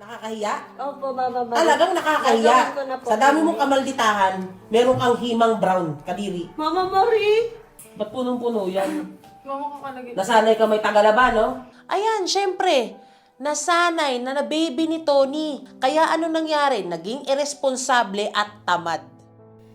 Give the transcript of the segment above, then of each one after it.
Nakakahiya? Opo, Mama Marie. Talagang nakakahiya. Ko na po. Sa dami mong kamalditahan, meron kang himang brown, kadiri. Mama Marie! Ba't punong-puno yan? Mama ka ka nag Nasanay ka may tagalaba, no? Ayan, syempre, nasanay na na-baby ni Tony. Kaya ano nangyari? Naging irresponsable at tamad.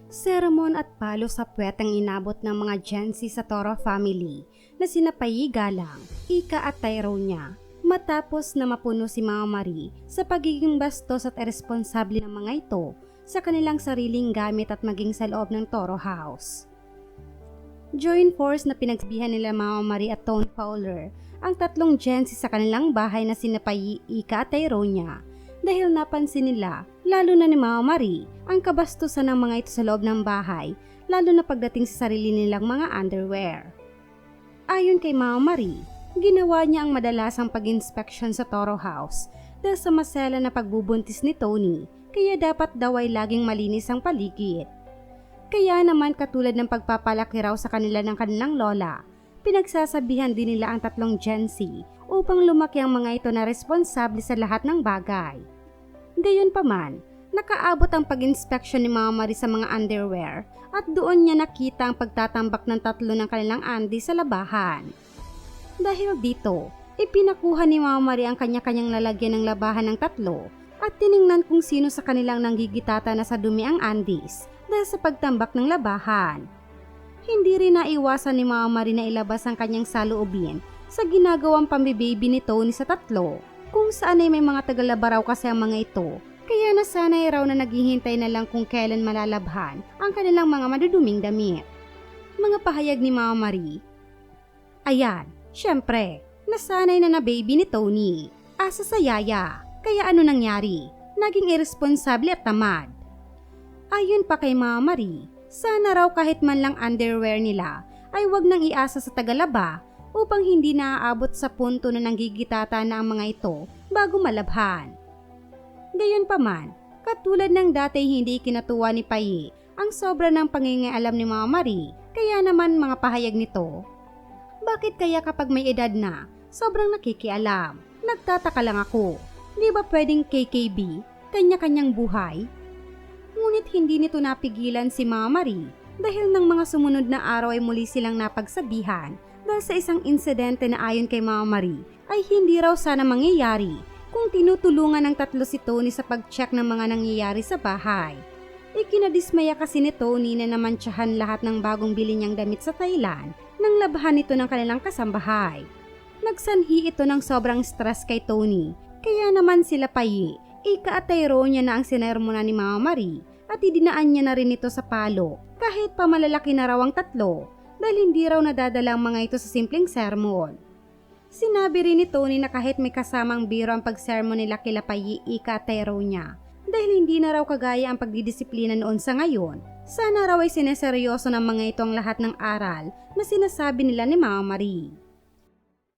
Sermon at palo sa puwet ang inabot ng mga Gen Z sa Toro family na sina Payi Galang, Ika at Tyronia matapos na mapuno si Mama Marie sa pagiging bastos at irresponsable ng mga ito sa kanilang sariling gamit at maging sa loob ng Toro House. Joint force na pinagsabihan nila Mama Marie at Tone Fowler ang tatlong Z sa kanilang bahay na sina Payi, Ika at Tyronia dahil napansin nila, lalo na ni Mama Marie, ang kabastusan ng mga ito sa loob ng bahay, lalo na pagdating sa sarili nilang mga underwear. Ayon kay Mama Marie, ginawa niya ang madalasang pag-inspection sa Toro House dahil sa masela na pagbubuntis ni Tony, kaya dapat daw ay laging malinis ang paligid. Kaya naman katulad ng pagpapalaki raw sa kanila ng kanilang lola, pinagsasabihan din nila ang tatlong Gen Z upang lumaki ang mga ito na responsable sa lahat ng bagay. Gayunpaman, nakaabot ang pag-inspection ni Mama Marie sa mga underwear at doon niya nakita ang pagtatambak ng tatlo ng kanilang andi sa labahan. Dahil dito, ipinakuha ni Mama Marie ang kanya-kanyang lalagyan ng labahan ng tatlo at tiningnan kung sino sa kanilang nanggigitata na sa dumi ang andis dahil sa pagtambak ng labahan. Hindi rin naiwasan ni Mama Marie na ilabas ang kanyang saloobin sa ginagawang pambibaby ni Tony sa tatlo kung saan ay may mga tagalaba raw kasi ang mga ito kaya nasanay raw na naghihintay na lang kung kailan malalabhan ang kanilang mga maduduming damit. Mga pahayag ni Mama Marie. Ayan, syempre, nasanay na na baby ni Tony. Asa sa yaya, kaya ano nangyari? Naging irresponsable at tamad. Ayon pa kay Mama Marie, sana raw kahit man lang underwear nila ay wag nang iasa sa tagalaba upang hindi naaabot sa punto na nanggigitata na ang mga ito bago malabhan. Gayunpaman, katulad ng dati hindi kinatuwa ni Payi ang sobra ng pangingialam ni Mama Marie, kaya naman mga pahayag nito. Bakit kaya kapag may edad na, sobrang nakikialam? Nagtataka lang ako. Di ba pwedeng KKB, kanya-kanyang buhay? Ngunit hindi nito napigilan si Mama Marie dahil ng mga sumunod na araw ay muli silang napagsabihan dahil sa isang insidente na ayon kay Mama Marie ay hindi raw sana mangyayari kung tinutulungan ng tatlo si Tony sa pag-check ng mga nangyayari sa bahay. Ikinadismaya kasi ni Tony na namantsahan lahat ng bagong bili niyang damit sa Thailand nang labahan ito ng kanilang kasambahay. Nagsanhi ito ng sobrang stress kay Tony, kaya naman sila payi, ika at niya na ang sinermona ni Mama Marie at idinaan niya na rin ito sa palo kahit pa malalaki na raw ang tatlo dahil hindi raw nadadala ang mga ito sa simpleng sermon. Sinabi rin ni Tony na kahit may kasamang biro ang pag-sermon nila kila Payi, Ika at niya dahil hindi na raw kagaya ang pagdidisiplina noon sa ngayon, sana raw ay sineseryoso ng mga ito ang lahat ng aral na sinasabi nila ni Mama Marie.